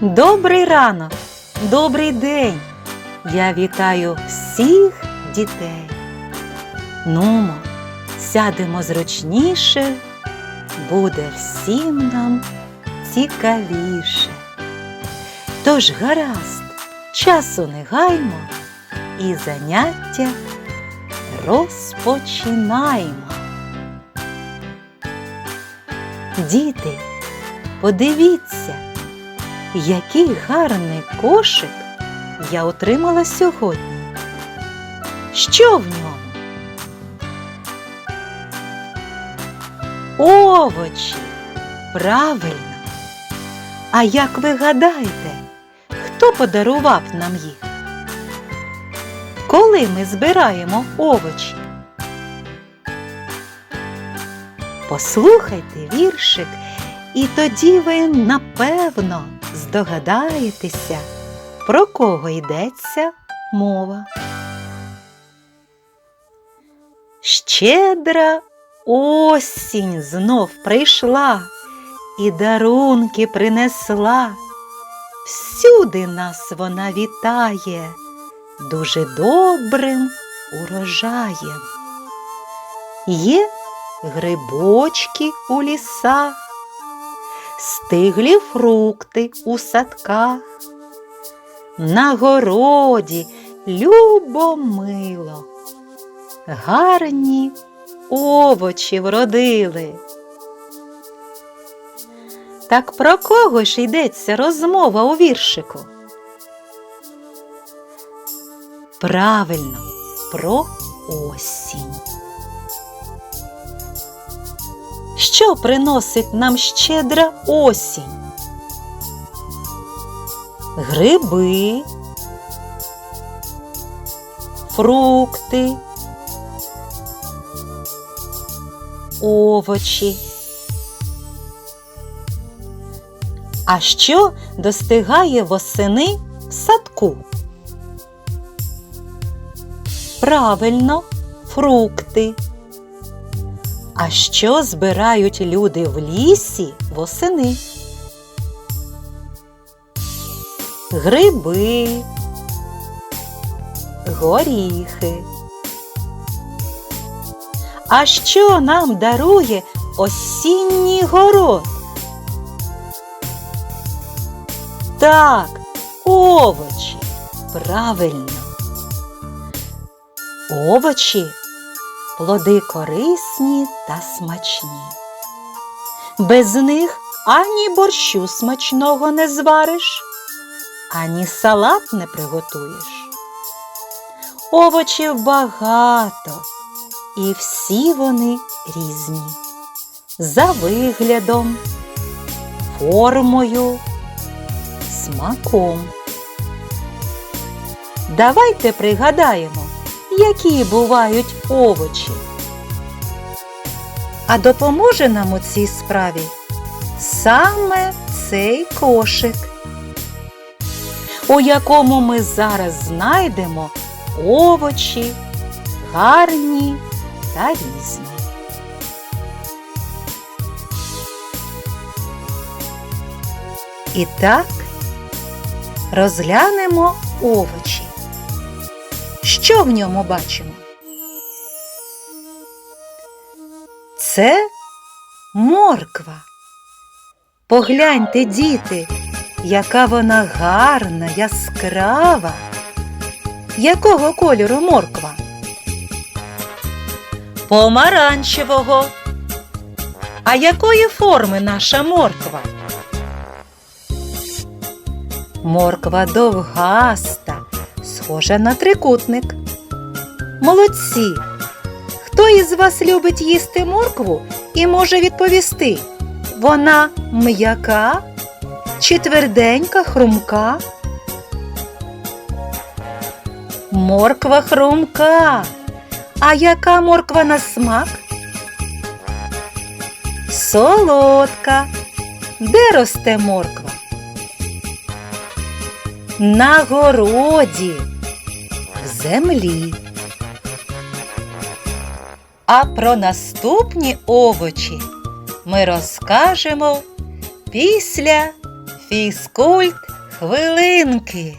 Добрий ранок, добрий день. Я вітаю всіх дітей. Нумо, сядемо зручніше, буде всім нам цікавіше. Тож гаразд, часу не гаймо і заняття розпочинаємо. Діти, подивіться, який гарний кошик я отримала сьогодні. Що в ньому? Овочі. Правильно. А як ви гадаєте, хто подарував нам їх? Коли ми збираємо овочі? Послухайте віршик, і тоді ви напевно здогадаєтеся, про кого йдеться мова. Щедра осінь знов прийшла і дарунки принесла. Всюди нас вона вітає дуже добрим урожаєм. Є грибочки у лісах, стиглі фрукти у садках, на городі любомило, гарні овочі вродили. Так про кого ж йдеться розмова у віршику? Правильно, про осінь. Що приносить нам щедра осінь? Гриби, фрукти, овочі. А що достигає восени в садку? Правильно, фрукти. А що збирають люди в лісі восени? Гриби, горіхи. А що нам дарує осінній город? Так, овочі. Правильно. Овочі плоди корисні та смачні. Без них ані борщу смачного не звариш, ані салат не приготуєш. Овочів багато, і всі вони різні. За виглядом, формою, смаком. Давайте пригадаємо, які бувають овочі. А допоможе нам у цій справі саме цей кошик, у якому ми зараз знайдемо овочі, гарні та різні. І так розглянемо овочі. Що в ньому бачимо? Це морква. Погляньте, діти, яка вона гарна, яскрава. Якого кольору морква? Помаранчевого. А якої форми наша морква? Морква довгаста, схожа на трикутник. Молодці! Хто із вас любить їсти моркву і може відповісти? Вона м'яка чи тверденька, хрумка? Морква хрумка. А яка морква на смак? Солодка. Де росте морква? На городі, землі. А про наступні овочі ми розкажемо після Фізкульт хвилинки.